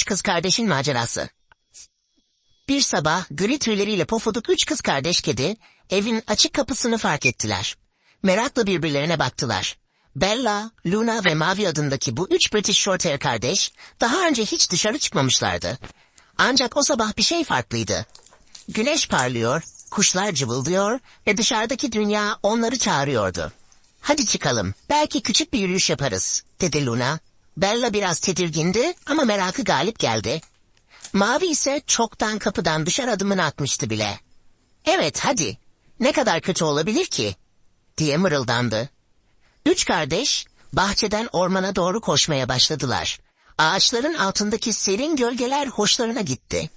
Üç kız kardeşin macerası. Bir sabah gri tüyleriyle pofuduk üç kız kardeş kedi evin açık kapısını fark ettiler. Merakla birbirlerine baktılar. Bella, Luna ve Mavi adındaki bu üç British Shorthair kardeş daha önce hiç dışarı çıkmamışlardı. Ancak o sabah bir şey farklıydı. Güneş parlıyor, kuşlar cıvıldıyor ve dışarıdaki dünya onları çağırıyordu. Hadi çıkalım, belki küçük bir yürüyüş yaparız, dedi Luna. Bella biraz tedirgindi ama merakı galip geldi. Mavi ise çoktan kapıdan dışarı adımını atmıştı bile. Evet hadi, ne kadar kötü olabilir ki? diye mırıldandı. Üç kardeş bahçeden ormana doğru koşmaya başladılar. Ağaçların altındaki serin gölgeler hoşlarına gitti.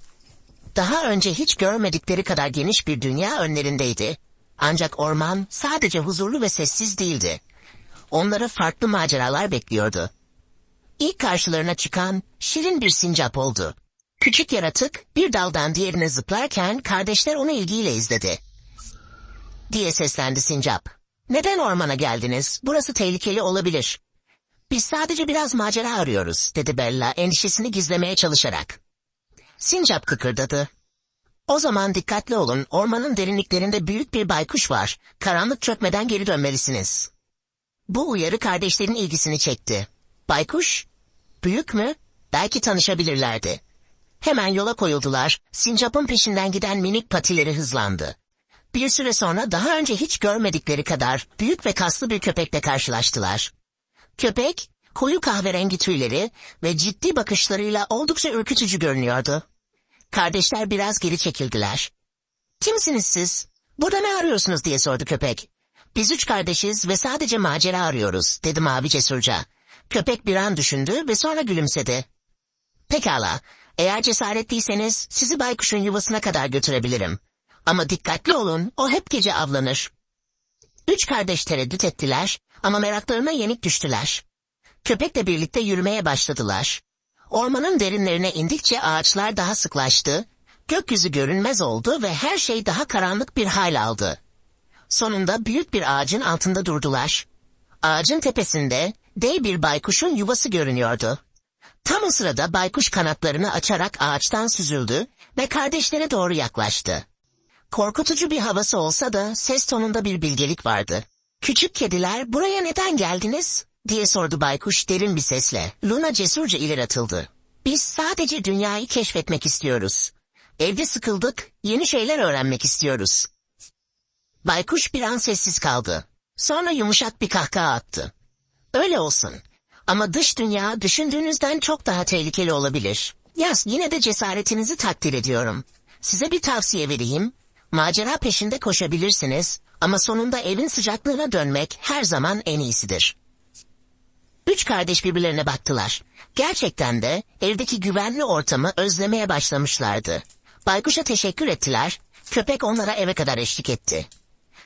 Daha önce hiç görmedikleri kadar geniş bir dünya önlerindeydi. Ancak orman sadece huzurlu ve sessiz değildi. Onları farklı maceralar bekliyordu. İlk karşılarına çıkan şirin bir sincap oldu. Küçük yaratık bir daldan diğerine zıplarken kardeşler onu ilgiyle izledi. Diye seslendi sincap. Neden ormana geldiniz? Burası tehlikeli olabilir. Biz sadece biraz macera arıyoruz, dedi Bella endişesini gizlemeye çalışarak. Sincap kıkırdadı. O zaman dikkatli olun, ormanın derinliklerinde büyük bir baykuş var. Karanlık çökmeden geri dönmelisiniz. Bu uyarı kardeşlerin ilgisini çekti. Baykuş? Büyük mü? Belki tanışabilirlerdi. Hemen yola koyuldular, sincapın peşinden giden minik patileri hızlandı. Bir süre sonra daha önce hiç görmedikleri kadar büyük ve kaslı bir köpekle karşılaştılar. Köpek, koyu kahverengi tüyleri ve ciddi bakışlarıyla oldukça ürkütücü görünüyordu. Kardeşler biraz geri çekildiler. Kimsiniz siz? Burada ne arıyorsunuz diye sordu köpek. Biz üç kardeşiz ve sadece macera arıyoruz, dedi mavi cesurca. Köpek bir an düşündü ve sonra gülümsedi. Pekala, eğer cesaretliyseniz sizi baykuşun yuvasına kadar götürebilirim. Ama dikkatli olun, o hep gece avlanır. Üç kardeş tereddüt ettiler ama meraklarına yenik düştüler. Köpekle birlikte yürümeye başladılar. Ormanın derinlerine indikçe ağaçlar daha sıklaştı, gökyüzü görünmez oldu ve her şey daha karanlık bir hal aldı. Sonunda büyük bir ağacın altında durdular. Ağacın tepesinde dev bir baykuşun yuvası görünüyordu. Tam o sırada baykuş kanatlarını açarak ağaçtan süzüldü ve kardeşlere doğru yaklaştı. Korkutucu bir havası olsa da ses tonunda bir bilgelik vardı. Küçük kediler buraya neden geldiniz? diye sordu baykuş derin bir sesle. Luna cesurca ileri atıldı. Biz sadece dünyayı keşfetmek istiyoruz. Evde sıkıldık, yeni şeyler öğrenmek istiyoruz. Baykuş bir an sessiz kaldı. Sonra yumuşak bir kahkaha attı. Öyle olsun. Ama dış dünya düşündüğünüzden çok daha tehlikeli olabilir. Yaz yine de cesaretinizi takdir ediyorum. Size bir tavsiye vereyim. Macera peşinde koşabilirsiniz ama sonunda evin sıcaklığına dönmek her zaman en iyisidir. Üç kardeş birbirlerine baktılar. Gerçekten de evdeki güvenli ortamı özlemeye başlamışlardı. Baykuş'a teşekkür ettiler, köpek onlara eve kadar eşlik etti.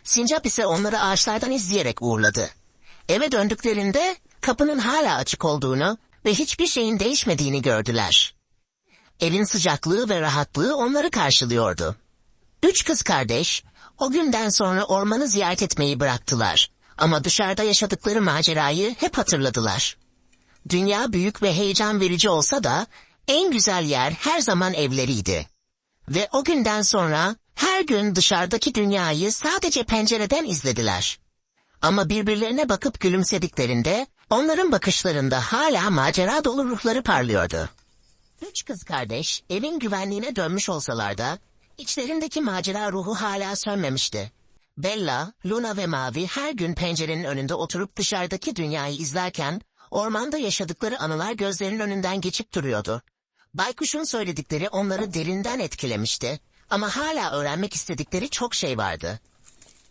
Sincap ise onları ağaçlardan izleyerek uğurladı. Eve döndüklerinde kapının hala açık olduğunu ve hiçbir şeyin değişmediğini gördüler. Evin sıcaklığı ve rahatlığı onları karşılıyordu. Üç kız kardeş o günden sonra ormanı ziyaret etmeyi bıraktılar. Ama dışarıda yaşadıkları macerayı hep hatırladılar. Dünya büyük ve heyecan verici olsa da en güzel yer her zaman evleriydi. Ve o günden sonra her gün dışarıdaki dünyayı sadece pencereden izlediler. Ama birbirlerine bakıp gülümsediklerinde onların bakışlarında hala macera dolu ruhları parlıyordu. Üç kız kardeş evin güvenliğine dönmüş olsalar da içlerindeki macera ruhu hala sönmemişti. Bella, Luna ve Mavi her gün pencerenin önünde oturup dışarıdaki dünyayı izlerken ormanda yaşadıkları anılar gözlerinin önünden geçip duruyordu. Baykuş'un söyledikleri onları derinden etkilemişti ama hala öğrenmek istedikleri çok şey vardı.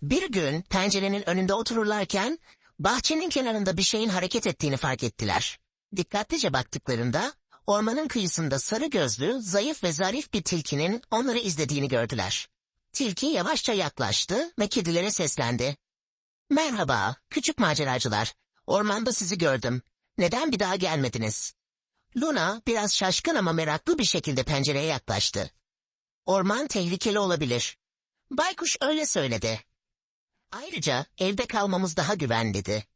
Bir gün pencerenin önünde otururlarken bahçenin kenarında bir şeyin hareket ettiğini fark ettiler. Dikkatlice baktıklarında ormanın kıyısında sarı gözlü, zayıf ve zarif bir tilkinin onları izlediğini gördüler. Tilki yavaşça yaklaştı ve kedilere seslendi. Merhaba, küçük maceracılar. Ormanda sizi gördüm. Neden bir daha gelmediniz? Luna biraz şaşkın ama meraklı bir şekilde pencereye yaklaştı. Orman tehlikeli olabilir. Baykuş öyle söyledi. Ayrıca evde kalmamız daha güvenliydi.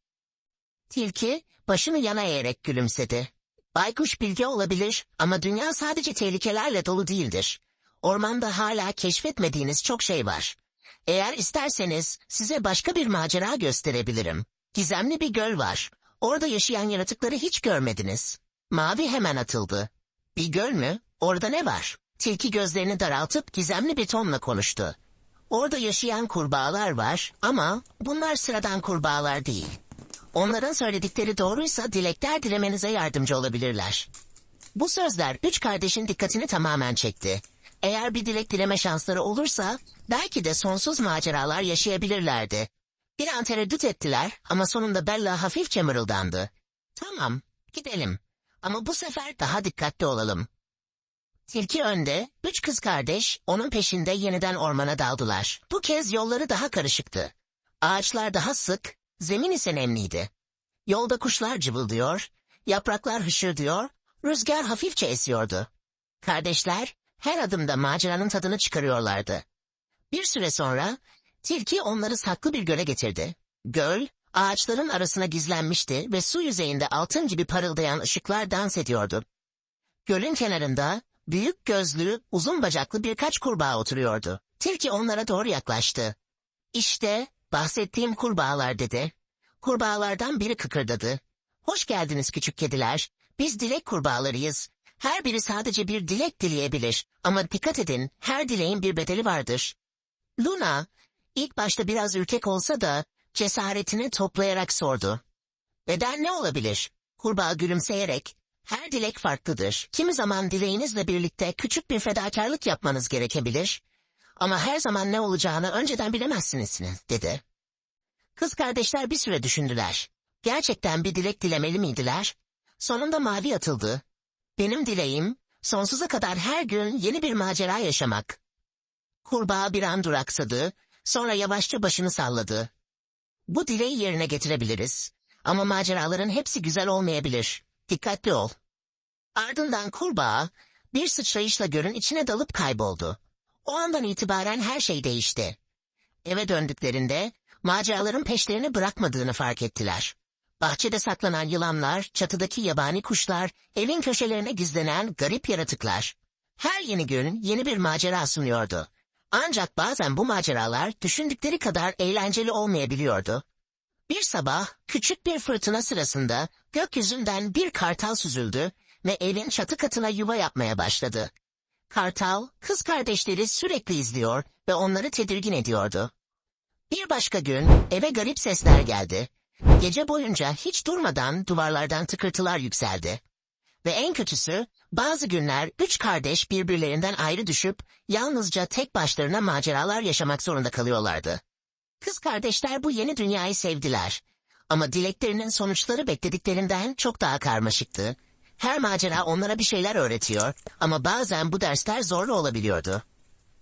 Tilki başını yana eğerek gülümsedi. Baykuş bilgi olabilir ama dünya sadece tehlikelerle dolu değildir. Ormanda hala keşfetmediğiniz çok şey var. Eğer isterseniz size başka bir macera gösterebilirim. Gizemli bir göl var. Orada yaşayan yaratıkları hiç görmediniz. Mavi hemen atıldı. Bir göl mü? Orada ne var? Tilki gözlerini daraltıp gizemli bir tonla konuştu. Orada yaşayan kurbağalar var ama bunlar sıradan kurbağalar değil. Onların söyledikleri doğruysa dilekler dilemenize yardımcı olabilirler. Bu sözler üç kardeşin dikkatini tamamen çekti. Eğer bir dilek dileme şansları olursa belki de sonsuz maceralar yaşayabilirlerdi. Bir an tereddüt ettiler ama sonunda Bella hafifçe mırıldandı. Tamam, gidelim. Ama bu sefer daha dikkatli olalım. Tilki önde, üç kız kardeş onun peşinde yeniden ormana daldılar. Bu kez yolları daha karışıktı. Ağaçlar daha sık, zemin ise nemliydi. Yolda kuşlar cıvıldıyor, yapraklar hışırdıyor, rüzgar hafifçe esiyordu. Kardeşler her adımda maceranın tadını çıkarıyorlardı. Bir süre sonra tilki onları saklı bir göle getirdi. Göl, ağaçların arasına gizlenmişti ve su yüzeyinde altın gibi parıldayan ışıklar dans ediyordu. Gölün kenarında büyük gözlü, uzun bacaklı birkaç kurbağa oturuyordu. Tilki onlara doğru yaklaştı. İşte bahsettiğim kurbağalar dedi. Kurbağalardan biri kıkırdadı. Hoş geldiniz küçük kediler. Biz dilek kurbağalarıyız. Her biri sadece bir dilek dileyebilir. Ama dikkat edin, her dileğin bir bedeli vardır. Luna, ilk başta biraz ürkek olsa da cesaretini toplayarak sordu. Beden ne olabilir? Kurbağa gülümseyerek, her dilek farklıdır. Kimi zaman dileğinizle birlikte küçük bir fedakarlık yapmanız gerekebilir. Ama her zaman ne olacağını önceden bilemezsiniz, dedi. Kız kardeşler bir süre düşündüler. Gerçekten bir dilek dilemeli miydiler? Sonunda mavi atıldı. Benim dileğim, sonsuza kadar her gün yeni bir macera yaşamak. Kurbağa bir an duraksadı, sonra yavaşça başını salladı. Bu dileği yerine getirebiliriz. Ama maceraların hepsi güzel olmayabilir. Dikkatli ol. Ardından kurbağa bir sıçrayışla gölün içine dalıp kayboldu. O andan itibaren her şey değişti. Eve döndüklerinde maceraların peşlerini bırakmadığını fark ettiler. Bahçede saklanan yılanlar, çatıdaki yabani kuşlar, evin köşelerine gizlenen garip yaratıklar. Her yeni gün yeni bir macera sunuyordu. Ancak bazen bu maceralar düşündükleri kadar eğlenceli olmayabiliyordu. Bir sabah küçük bir fırtına sırasında gökyüzünden bir kartal süzüldü ve evin çatı katına yuva yapmaya başladı. Kartal, kız kardeşleri sürekli izliyor ve onları tedirgin ediyordu. Bir başka gün eve garip sesler geldi. Gece boyunca hiç durmadan duvarlardan tıkırtılar yükseldi. Ve en kötüsü bazı günler üç kardeş birbirlerinden ayrı düşüp yalnızca tek başlarına maceralar yaşamak zorunda kalıyorlardı. Kız kardeşler bu yeni dünyayı sevdiler. Ama dileklerinin sonuçları beklediklerinden çok daha karmaşıktı. Her macera onlara bir şeyler öğretiyor ama bazen bu dersler zorlu olabiliyordu.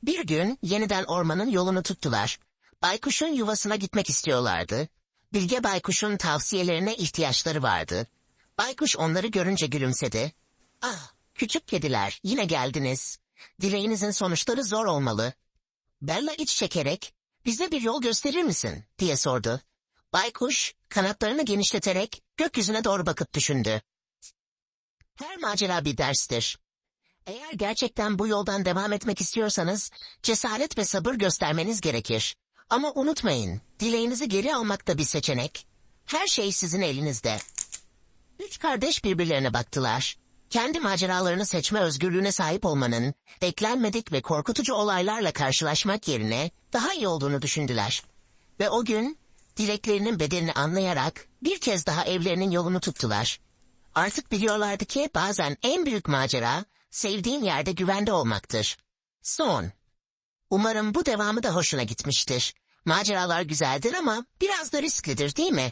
Bir gün yeniden ormanın yolunu tuttular. Baykuş'un yuvasına gitmek istiyorlardı. Bilge Baykuş'un tavsiyelerine ihtiyaçları vardı. Baykuş onları görünce gülümsedi. Ah, küçük kediler, yine geldiniz. Dileğinizin sonuçları zor olmalı. Bella iç çekerek, bize bir yol gösterir misin, diye sordu. Baykuş, kanatlarını genişleterek gökyüzüne doğru bakıp düşündü. Her macera bir derstir. Eğer gerçekten bu yoldan devam etmek istiyorsanız, cesaret ve sabır göstermeniz gerekir. Ama unutmayın, dileğinizi geri almak da bir seçenek. Her şey sizin elinizde. Üç kardeş birbirlerine baktılar. Kendi maceralarını seçme özgürlüğüne sahip olmanın, beklenmedik ve korkutucu olaylarla karşılaşmak yerine daha iyi olduğunu düşündüler. Ve o gün, dileklerinin bedelini anlayarak bir kez daha evlerinin yolunu tuttular. Artık biliyorlardı ki bazen en büyük macera, sevdiğin yerde güvende olmaktır. Son. Umarım bu devamı da hoşuna gitmiştir. Maceralar güzeldir ama biraz da risklidir değil mi?